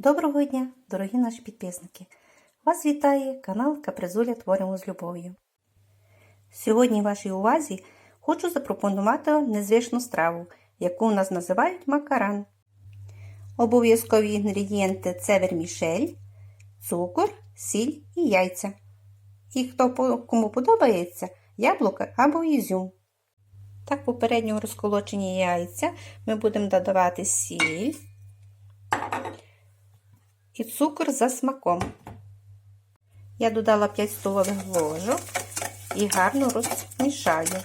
Доброго дня, дорогі наші підписники! Вас вітає канал Капризуля Творимо з любов'ю. Сьогодні вашій увазі хочу запропонувати незвичну страву, яку у нас називають макаран. Обов'язкові інгредієнти це вермішель, цукор, сіль і яйця. І хто кому подобається, яблуко або ізюм. Так, попередньо розколочені яйця ми будемо додавати сіль і цукор за смаком. Я додала 5 столових ложок і гарно розмішаю.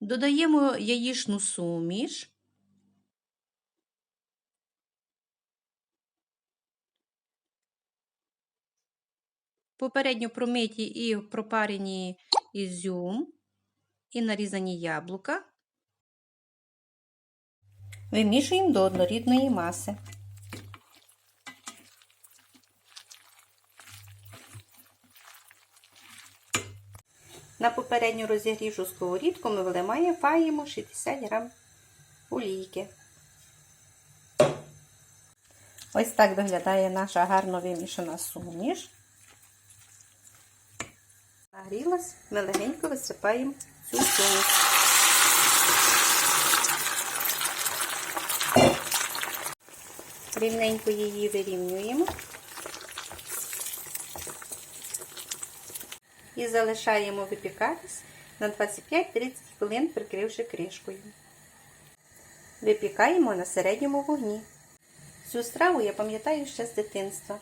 Додаємо яєчну суміш. Попередньо промиті і пропарені ізюм і нарізані яблука. Вимішуємо до однорідної маси. На попередню розігрівшу сковорідку ми вливаємо 60 грам олійки. Ось так виглядає наша гарно вимішана суміш. Нагрілась, ми легенько висипаємо цю суміш. Рівненько її вирівнюємо і залишаємо випікатись на 25-30 хвилин, прикривши кришкою. Випікаємо на середньому вогні. Цю страву я пам'ятаю ще з дитинства.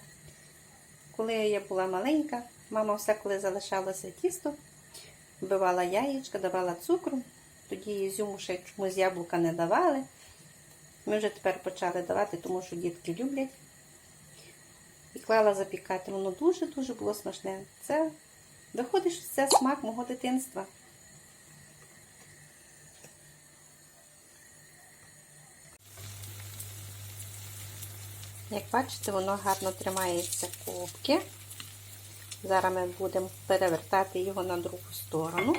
Коли я була маленька, мама все, коли залишалося тісто, вбивала яєчка, давала цукру, тоді ізюму ще чомусь яблука не давали. Ми вже тепер почали давати, тому що дітки люблять. І клала запікати. Воно дуже-дуже було смачне. Це виходить, що це смак мого дитинства. Як бачите, воно гарно тримається кубки. Зараз ми будемо перевертати його на другу сторону.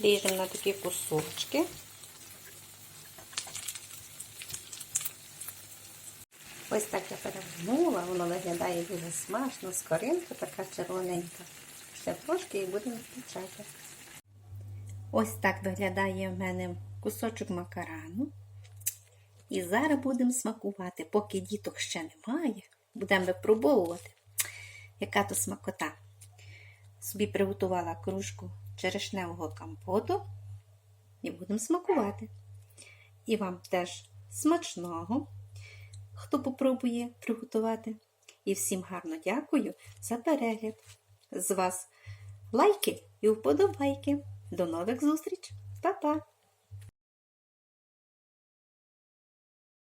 Ріжемо на такі кусочки. Ось так я перевернула, воно виглядає дуже смачно, скоринка така червоненька. Ще трошки і будемо включати. Ось так виглядає в мене кусочок макарану. І зараз будемо смакувати, поки діток ще немає, будемо випробовувати, яка то смакота. Собі приготувала кружку черешневого компоту і будемо смакувати. І вам теж смачного, хто попробує приготувати. І всім гарно дякую за перегляд. З вас лайки і вподобайки. До нових зустріч! Па-па!